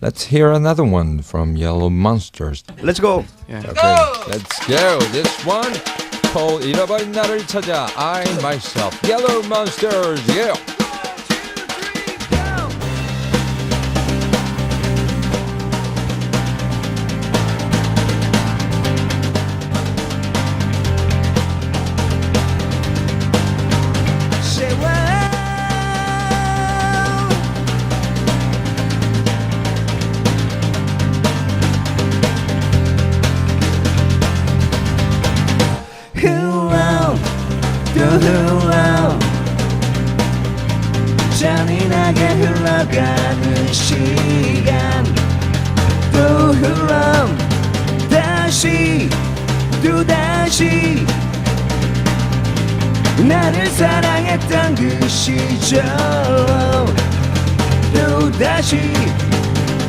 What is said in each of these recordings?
Let's hear another one from Yellow Monsters. Let's go. Yeah. Okay, let's go. This one called 잃어버린 나를 찾아 I myself. Yellow Monsters. Yeah. 흘러 잔인하게 흘러가는 시간. 또 흘러 다시 또 다시. 나를 사랑했던 그 시절. 또 다시.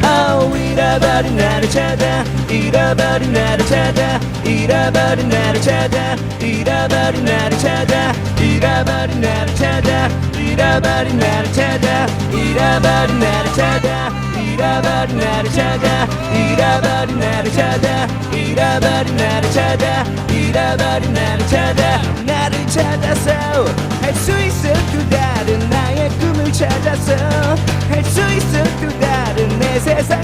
Oh 잃어버린 나를 찾아 잃어버린 나를 찾아 잃어버린 나를 찾아 잃어버린 나를 찾아 잃어버린 나를 찾아 잃어버린 나를 찾아 잃어버린 나를 찾아 잃어버린 나를 찾아 잃어버린 나를 찾아 잃어버린 나를 찾아 잃어버린 나를 찾아. 나를 찾아서 할 수 있어 또 다른 나의 꿈을 찾아서 할 수 있어 또 다른 내 찾아서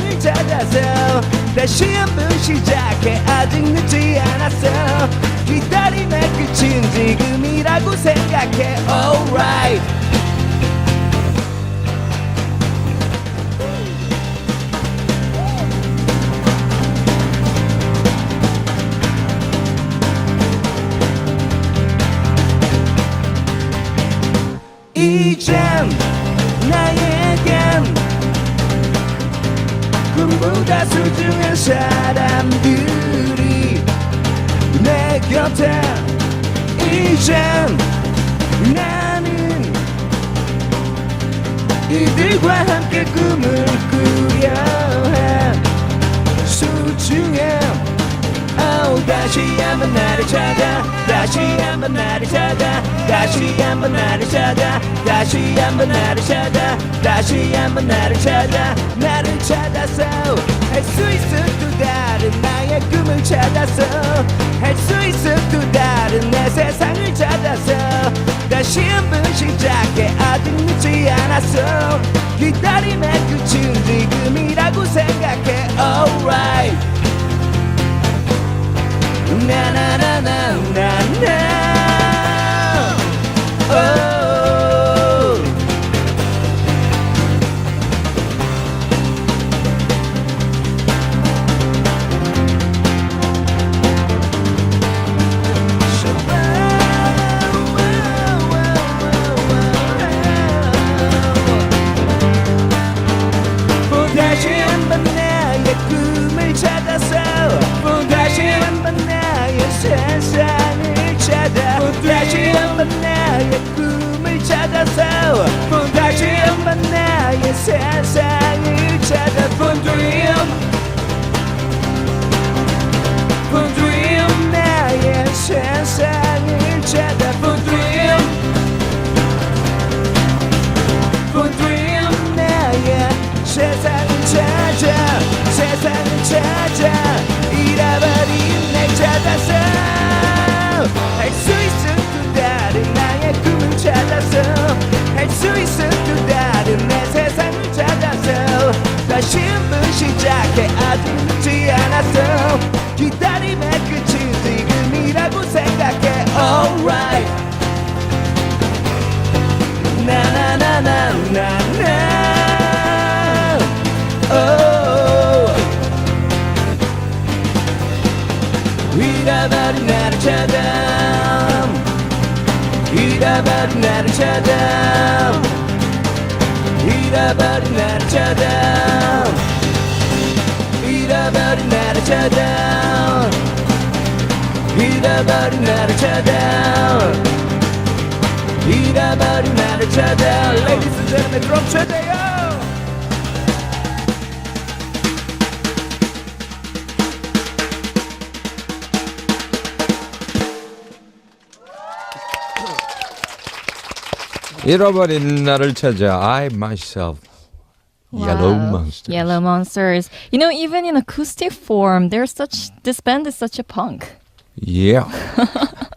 다시 한번 시작해 아직 늦지 않았어. 기다림의 끝은 지금이라고 생각해. Alright. 이젠 꿈보다 소중한 사람들이 내 곁에 이젠 나는 이들과 함께 꿈을 다시 한번 나를 찾아 다시 한번 나를 찾아 다시 한번 나를 찾아 다시 한번 나를 찾아 나를 찾아서 할 수 있어 또 다른 나의 꿈을 찾아서 할 수 있어 또 다른 내 세상을 찾아서 다시 한번 시작해 아직 늦지 않았어 senses. 잃어버린 나를 찾아 잃어버린 나를 찾아 잃어버린 나를 찾아 잃어버린 나를 찾아 잃어버린 나를 찾아 잃어버린 나를 찾아 Ladies and gentlemen 드럼 최대요 잃어버린 나를 찾아 I myself. Yellow Wow. Monsters. Yellow Monsters. You know, even in acoustic form, they're such. This band is such a punk. Yeah.